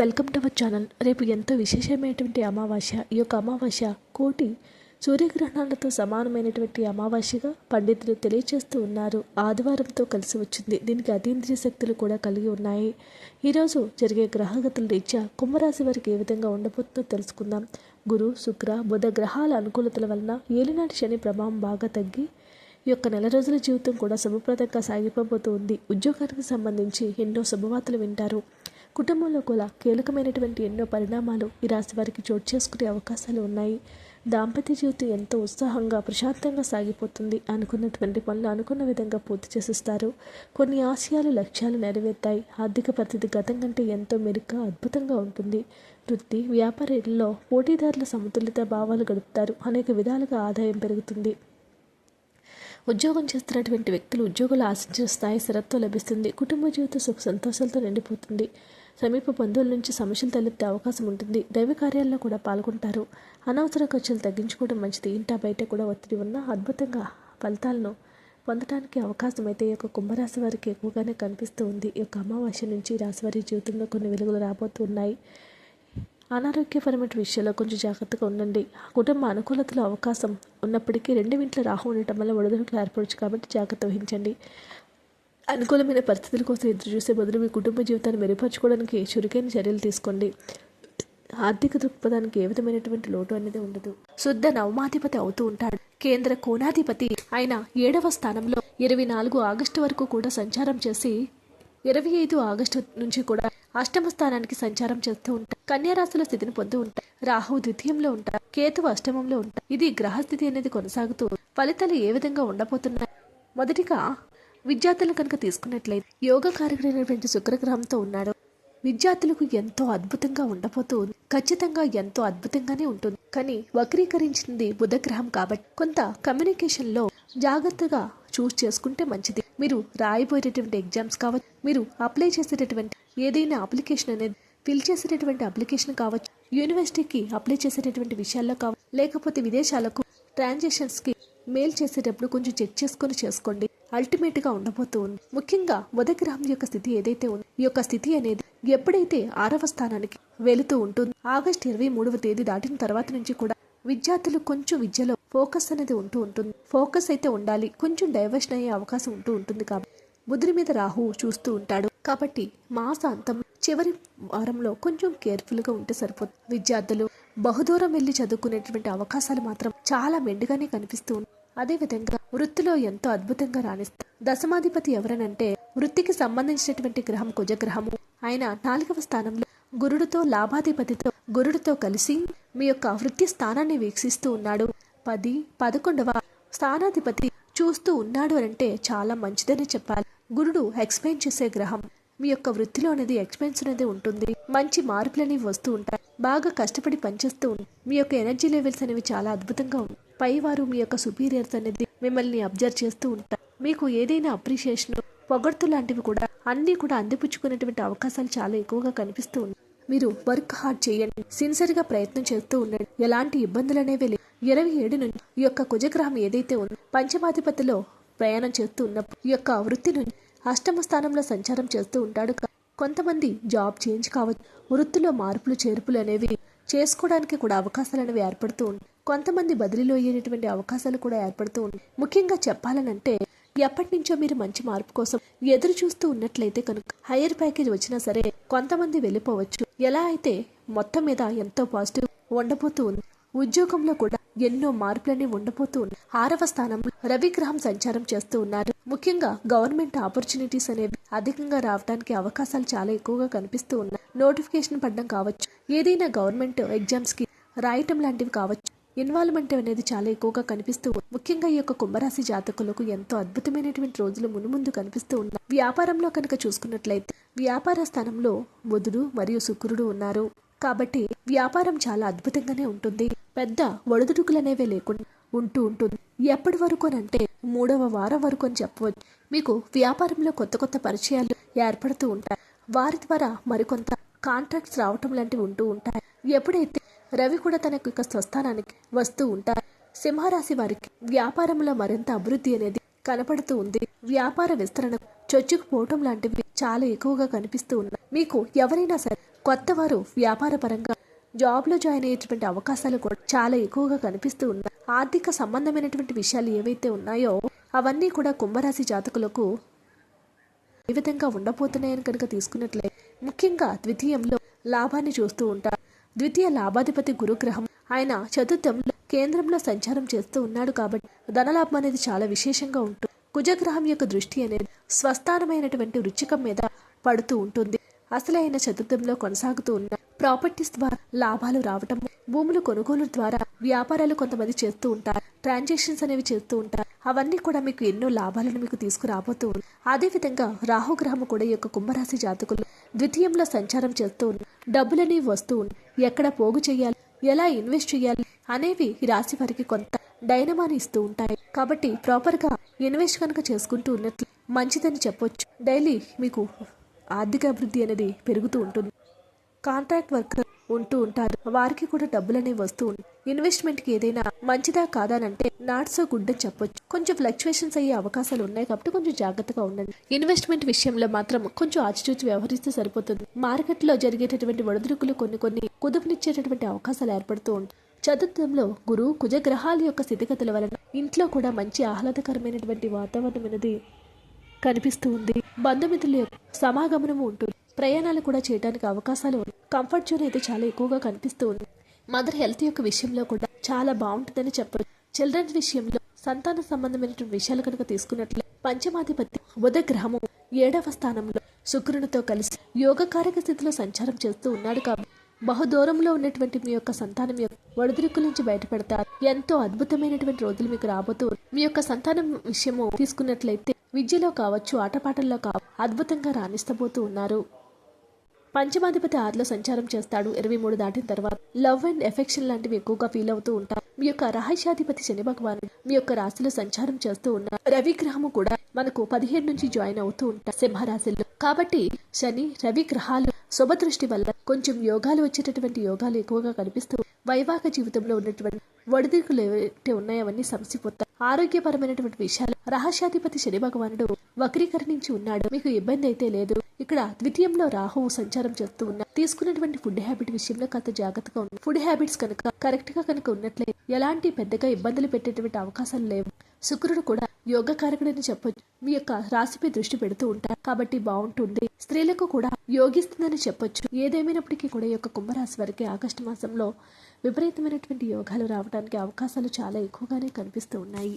Welcome to our channel రేపు ఎంతో విశేషమైనటువంటి అమావాస్య. ఈ యొక్క అమావాస్య కోటి సూర్యగ్రహణాలతో సమానమైనటువంటి అమావాస్యగా పండితులు తెలియజేస్తూ ఉన్నారు. ఆదివారంతో కలిసి వచ్చింది. దీనికి అతీంద్రియ శక్తులు కూడా కలిగి ఉన్నాయి. ఈరోజు జరిగే గ్రహగతుల రీత్యా కుంభరాశి వారికి ఏ విధంగా ఉండబోతుందో తెలుసుకుందాం. గురు శుక్ర బుధ గ్రహాల అనుకూలతల వలన ఏలినాటి శని ప్రభావం బాగా తగ్గి ఈ యొక్క నెల రోజుల జీవితం కూడా శుభప్రదంగా సాగిపోబోతూ ఉంది. ఉద్యోగానికి సంబంధించి ఎన్నో శుభవార్తలు వింటారు. కుటుంబంలో కూడా కీలకమైనటువంటి ఎన్నో పరిణామాలు ఈ రాశి వారికి చోటు చేసుకునే అవకాశాలు ఉన్నాయి. దాంపత్య జీవితం ఎంతో ఉత్సాహంగా ప్రశాంతంగా సాగిపోతుంది అనుకున్నటువంటి పనులు అనుకున్న విధంగా పూర్తి చేసిస్తారు. కొన్ని ఆశయాలు లక్ష్యాలు నెరవేరుతాయి. ఆర్థిక పరిస్థితి గతం కంటే ఎంతో మెరుగ్గా అద్భుతంగా ఉంటుంది. వృత్తి వ్యాపారంలో పోటీదారుల సమతుల్యత భావాలు గడుపుతారు. అనేక విధాలుగా ఆదాయం పెరుగుతుంది. ఉద్యోగం చేస్తున్నటువంటి వ్యక్తులు ఉద్యోగులు ఆశించిన స్థాయి స్థిరత్వం లభిస్తుంది. కుటుంబ జీవితం సుఖ సంతోషాలతో నిండిపోతుంది. సమీప బంధువుల నుంచి సమస్యలు తలెత్తే అవకాశం ఉంటుంది. దైవ కార్యాల్లో కూడా పాల్గొంటారు. అనవసర ఖర్చులు తగ్గించుకోవడం మంచిది. ఇంటా బయట కూడా ఒత్తిడి ఉన్న అద్భుతంగా ఫలితాలను పొందడానికి అవకాశం అయితే ఈ యొక్క కుంభరాశి వారికి ఎక్కువగానే కనిపిస్తూ ఉంది. ఈ యొక్క అమావాస్య నుంచి రాశివారి జీవితంలో కొన్ని వెలుగులు రాబోతున్నాయి అనారోగ్యపరమైన విషయాల్లో కొంచెం జాగ్రత్తగా ఉండండి. కుటుంబ అనుకూలతలో అవకాశం ఉన్నప్పటికీ రెండు ఇంట్లో రాహు ఉండటం వల్ల ఒడిదుడుకులు ఏర్పడచ్చు కాబట్టి జాగ్రత్త వహించండి. అనుకూలమైన పరిస్థితుల కోసం ఎదురు చూసే బదులు మీ కుటుంబ జీవితాన్ని మెరుగుపరచుకోవడానికి చురుకైన చర్యలు తీసుకోండి. ఆర్థిక దృక్పథానికి ఏ విధమైనటువంటి లోటు అనేది ఉండదు. శుద్ధ నవమాధిపతి అవుతూ ఉంటాడు. కేంద్ర కోణాధిపతి ఆయన ఏడవ స్థానంలో ఇరవై నాలుగు ఆగస్టు వరకు కూడా సంచారం చేసి ఇరవై ఐదు ఆగస్టు నుంచి కూడా అష్టమ స్థానానికి సంచారం చేస్తూ ఉంటారు కన్యా స్థితిని పొందుతూ ఉంటారు రాహు ద్వితీయంలో ఉంటారు కేతువు అష్టమంలో ఉంటారు ఇది గ్రహస్థితి అనేది కొనసాగుతూ ఫలితాలు ఏ విధంగా ఉండబోతున్నాయి? మొదటిగా విద్యార్థులను కనుక తీసుకున్నట్లయితే యోగ కారకుడైనటువంటి శుక్రగ్రహంతో ఉన్నాడు. విద్యార్థులకు ఎంతో అద్భుతంగా ఉండబోతూ ఉంది. ఖచ్చితంగా ఎంతో అద్భుతంగానే ఉంటుంది. కానీ వక్రీకరించింది బుధగ్రహం కాబట్టి కొంత కమ్యూనికేషన్లో జాగ్రత్తగా చూస్ చేసుకుంటే మంచిది. మీరు రాయబోయేటటువంటి ఎగ్జామ్స్ కావచ్చు మీరు అప్లై చేసేటటువంటి ఏదైనా అప్లికేషన్ అనేది ఫిల్ చేసేటటువంటి అప్లికేషన్ కావచ్చు యూనివర్సిటీకి అప్లై చేసేటటువంటి విషయాల్లో కావచ్చు లేకపోతే విదేశాలకు ట్రాన్సాక్షన్స్కి మెయిల్ చేసేటప్పుడు కొంచెం చెక్ చేసుకొని చేసుకోండి. అల్టిమేట్గా ఉండబోతూ ఉంది. ముఖ్యంగా బుధగ్రహం యొక్క స్థితి ఏదైతే ఉంది ఈ యొక్క స్థితి అనేది ఎప్పుడైతే ఆరవ స్థానానికి వెళుతూ ఉంటుంది ఆగస్ట్ ఇరవై మూడవ తేదీ దాటిన తర్వాత నుంచి కూడా విద్యార్థులు కొంచెం విద్యలో ఫోకస్ అనేది ఉంటూ ఉంటుంది. ఫోకస్ అయితే ఉండాలి. కొంచెం డైవర్షన్ అయ్యే అవకాశం ఉంటూ ఉంటుంది కాబట్టి బుధుడి మీద రాహు చూస్తూ ఉంటాడు. కాబట్టి మాసాంతం చివరి వారంలో కొంచెం కేర్ఫుల్గా ఉంటే సరిపోతుంది. విద్యార్థులు బహుదూరం వెళ్ళి చదువుకునేటువంటి అవకాశాలు మాత్రం చాలా మెండుగానే కనిపిస్తూ ఉన్నాయి అదేవిధంగా వృత్తిలో ఎంతో అద్భుతంగా రాణిస్తారు దశమాధిపతి ఎవరనంటే వృత్తికి సంబంధించినటువంటి గ్రహం కుజగ్రహము. ఆయన నాలుగవ స్థానంలో గురుడితో లాభాధిపతితో గురుడితో కలిసి మీ యొక్క వృత్తి స్థానాన్ని వీక్షిస్తూ ఉన్నాడు. పది పదకొండవ స్థానాధిపతి చూస్తూ ఉన్నాడు అంటే చాలా మంచిదని చెప్పాలి. గురుడు ఎక్స్ప్లెయిన్ చేసే గ్రహం మీ యొక్క వృత్తిలో అనేది ఎక్స్పెన్స్ అనేది ఉంటుంది. మంచి మార్పులు అనేవి వస్తూ ఉంటాయి. బాగా కష్టపడి పనిచేస్తూ ఉంటాయి మీ యొక్క ఎనర్జీ లెవెల్స్ అనేవి చాలా అద్భుతంగా ఉంటాయి పైవారు మీ యొక్క సుపీరియర్స్ అనేది మిమ్మల్ని అబ్జర్వ్ చేస్తూ ఉంటారు. మీకు ఏదైనా అప్రిషియేషన్ పొగడ్తు లాంటివి కూడా అన్నీ కూడా అందిపుచ్చుకునేటువంటి అవకాశాలు చాలా ఎక్కువగా కనిపిస్తూ ఉన్నాయి. మీరు వర్క్ హార్డ్ చేయండి. సిన్సియర్గా ప్రయత్నం చేస్తూ ఉండండి. ఎలాంటి ఇబ్బందులు అనేవి లేవు. ఇరవై ఏడు నుంచి ఈ యొక్క కుజగ్రహం ఏదైతే ఉందో పంచమాధిపతిలో ప్రయాణం చేస్తూ ఉన్నప్పుడు ఈ యొక్క వృత్తి నుంచి అష్టమ స్థానంలో సంచారం చేస్తూ ఉంటాడు. కొంతమంది జాబ్ చేంజ్ కావచ్చు. వృత్తిలో మార్పులు చేర్పులు అనేవి చేసుకోవడానికి కూడా అవకాశాలు అనేవి ఏర్పడుతూ ఉంటాయి. కొంతమంది బదిలీలో అయ్యేటటువంటి అవకాశాలు కూడా ఏర్పడుతూ ఉన్నాయి. ముఖ్యంగా చెప్పాలనంటే ఎప్పటి నుంచో మీరు మంచి మార్పు కోసం ఎదురు చూస్తూ ఉన్నట్లయితే కనుక హైయర్ ప్యాకేజ్ వచ్చినా సరే కొంతమంది వెళ్ళిపోవచ్చు. ఎలా అయితే మొత్తం మీద ఎంతో పాజిటివ్ ఉండబోతూ ఉంది. ఉద్యోగంలో కూడా ఎన్నో మార్పులన్నీ ఉండబోతూ ఉన్నాయి. ఆరవ స్థానంలో రవిగ్రహం సంచారం చేస్తూ ఉన్నారు. ముఖ్యంగా గవర్నమెంట్ ఆపర్చునిటీస్ అనేవి అధికంగా రావడానికి అవకాశాలు చాలా ఎక్కువగా కనిపిస్తూ ఉన్నాయి. నోటిఫికేషన్ పడడం కావచ్చు. ఏదైనా గవర్నమెంట్ ఎగ్జామ్స్కి రాయటం లాంటివి కావచ్చు. ఇన్వాల్వ్మెంట్ అనేది చాలా ఎక్కువగా కనిపిస్తూ ముఖ్యంగా ఈ యొక్క కుంభరాశి జాతకులకు ఎంతో అద్భుతమైనటువంటి రోజులు మునుముందు కనిపిస్తూ ఉన్నాయి. వ్యాపారంలో కనుక చూసుకున్నట్లయితే వ్యాపార స్థానంలో బుధుడు మరియు శుక్రుడు ఉన్నారు. కాబట్టి వ్యాపారం చాలా అద్భుతంగానే ఉంటుంది. పెద్ద ఒడిదుడుకులు అనేవి లేకుండా ఉంటూ ఉంటుంది. ఎప్పటి వరకు అంటే మూడవ వారం వరకు అని చెప్పవచ్చు. మీకు వ్యాపారంలో కొత్త కొత్త పరిచయాలు ఏర్పడుతూ ఉంటాయి. వారి ద్వారా మరికొంత కాంట్రాక్ట్స్ రావటం లాంటివి ఉంటూ ఉంటాయి. ఎప్పుడైతే రవి కూడా తన యొక్క స్వస్థానానికి వస్తూ ఉంటారు. సింహరాశి వారికి వ్యాపారంలో మరింత అభివృద్ధి అనేది కనపడుతూ ఉంది. వ్యాపార విస్తరణ చొచ్చుకుపోవటం లాంటివి చాలా ఎక్కువగా కనిపిస్తూ ఉన్నాయి. మీకు ఎవరైనా సరే కొత్త వారు వ్యాపార పరంగా జాబ్లో జాయిన్ అయ్యేటువంటి అవకాశాలు కూడా చాలా ఎక్కువగా కనిపిస్తూ ఉన్నాయి. ఆర్థిక సంబంధమైనటువంటి విషయాలు ఏవైతే ఉన్నాయో అవన్నీ కూడా కుంభరాశి జాతకులకు ఏ విధంగా ఉండబోతున్నాయని కనుక తీసుకున్నట్లే ముఖ్యంగా ద్వితీయంలో లాభాన్ని చూస్తూ ఉంటారు. ద్వితీయ లాభాధిపతి గురుగ్రహం. ఆయన చతుర్థంలో కేంద్రంలో సంచారం చేస్తూ ఉన్నాడు కాబట్టి ధనలాభం అనేది చాలా విశేషంగా ఉంటుంది కుజగ్రహం యొక్క దృష్టి అనేది స్వస్థానమైనటువంటి రుచికం మీద పడుతూ ఉంటుంది. అసలైన చతుర్థంలో కొనసాగుతూ ఉన్న ప్రాపర్టీస్ ద్వారా లాభాలు రావటం భూములు కొనుగోలు ద్వారా వ్యాపారాలు కొంతమంది చేస్తూ ఉంటారు ట్రాన్సాక్షన్స్ అనేవి చేస్తూ ఉంటారు. అవన్నీ కూడా మీకు ఎన్నో లాభాలను మీకు తీసుకురాబోతూ ఉంది అదేవిధంగా రాహుగ్రహము కూడా ఈ యొక్క కుంభరాశి జాతకులు ద్వితీయంలో సంచారం చేస్తూ డబ్బులని వస్తూ ఎక్కడ పోగు చేయాలి ఎలా ఇన్వెస్ట్ చేయాలి అనేవి ఈ రాశి వారికి కొంత డైనమాని ఇస్తూ ఉంటాయి. కాబట్టి ప్రాపర్గా ఇన్వెస్ట్ కనుక చేసుకుంటూ ఉన్నట్లు మంచిదని చెప్పొచ్చు. డైలీ మీకు ఆర్థిక అభివృద్ధి అనేది పెరుగుతూ ఉంటుంది. కాంట్రాక్ట్ వర్కర్ ఉంటూ ఉంటారు. వారికి కూడా డబ్బులు అనేవి వస్తూ ఉంటాయి ఇన్వెస్ట్మెంట్కి ఏదైనా మంచిదా కాదానంటే అంటే నాట్ సో గుడ్ అని చెప్పొచ్చు. కొంచెం ఫ్లక్చువేషన్స్ అయ్యే అవకాశాలు ఉన్నాయి కాబట్టి కొంచెం జాగ్రత్తగా ఉండండి. ఇన్వెస్ట్మెంట్ విషయంలో మాత్రం కొంచెం ఆచితూచి వ్యవహరిస్తే సరిపోతుంది. మార్కెట్లో జరిగేటటువంటి ఒడిదుడుకులు కొన్ని కొన్ని కుదుపునిచ్చేటటువంటి అవకాశాలు ఏర్పడుతూ ఉంటాయి చతుర్థంలో గురు కుజగ్రహాల యొక్క స్థితిగతుల వలన ఇంట్లో కూడా మంచి ఆహ్లాదకరమైనటువంటి వాతావరణం అనేది కనిపిస్తూ ఉంది. బంధుమిత్రుల యొక్క సమాగమనము ఉంటుంది. ప్రయాణాలు కూడా చేయడానికి అవకాశాలు ఉన్నాయి. కంఫర్ట్ జోన్ అయితే చాలా ఎక్కువగా కనిపిస్తూ ఉంది. మదర్ హెల్త్ యొక్క విషయంలో కూడా చాలా బాగుంటుందని చెప్పచ్చు. చిల్డ్రన్స్ విషయంలో సంతాన సంబంధమైనటువంటి విషయాలు కనుక తీసుకున్నట్లే పంచమాధిపతి బుధ గ్రహము ఏడవ స్థానంలో శుక్రునితో కలిసి యోగకారక స్థితిలో సంచారం చేస్తూ ఉన్నాడు కాబట్టి బహుదూరంలో ఉన్నటువంటి మీ యొక్క సంతానం యొక్క ఒడిదుడుకుల నుంచి బయటపడతారు. ఎంతో అద్భుతమైనటువంటి రోజులు మీకు రాబోతూ మీ యొక్క సంతానం విషయము తీసుకున్నట్లయితే విద్యలో కావచ్చు ఆటపాటల్లో కావచ్చు అద్భుతంగా రాణిస్తబోతూ ఉన్నారు. పంచమాధిపతి ఆరులో సంచారం చేస్తాడు. ఇరవై మూడు దాటిన తర్వాత లవ్ అండ్ ఎఫెక్షన్ లాంటివి ఎక్కువగా ఫీల్ అవుతూ ఉంటారు. మీ యొక్క రహస్యాధిపతి శని భగవానుడు మీ యొక్క రాశిలో సంచారం చేస్తూ ఉన్న రవి గ్రహము కూడా మనకు పదిహేడు నుంచి జాయిన్ అవుతూ ఉంటారు సింహరాశిలో. కాబట్టి శని రవి గ్రహాలు శుభ దృష్టి వల్ల కొంచెం యోగాలు వచ్చేటటువంటి యోగాలు ఎక్కువగా కనిపిస్తూ వైవాహిక జీవితంలో ఉన్నటువంటి ఒడిదుడుకులు ఏవైతే ఉన్నాయో అవన్నీ సమసిపోతాయి. ఆరోగ్యపరమైనటువంటి విషయాలు రహస్యాధిపతి శని భగవానుడు వక్రీకరించి ఉన్నాడు. మీకు ఇబ్బంది అయితే లేదు. ఇక్కడ ద్వితీయంలో రాహువు సంచారం చేస్తూ ఉన్నా తీసుకున్నటువంటి ఫుడ్ హ్యాబిట్ విషయంలో కాస్త జాగ్రత్తగా ఉంది. ఫుడ్ హ్యాబిట్స్ కనుక కరెక్ట్గా కనుక ఉన్నట్లే ఎలాంటి పెద్దగా ఇబ్బందులు పెట్టేటువంటి అవకాశాలు లేవు. శుక్రుడు కూడా యోగ కారకుడని చెప్పొచ్చు. మీ యొక్క రాశిపై దృష్టి పెడుతూ ఉంటారు. కాబట్టి బాగుంటుంది. స్త్రీలకు కూడా యోగిస్తుందని చెప్పొచ్చు. ఏదేమైనప్పటికీ కూడా ఈ యొక్క కుంభరాశి వారికి ఆగస్టు మాసంలో విపరీతమైనటువంటి యోగాలు రావడానికి అవకాశాలు చాలా ఎక్కువగానే కనిపిస్తూ ఉన్నాయి.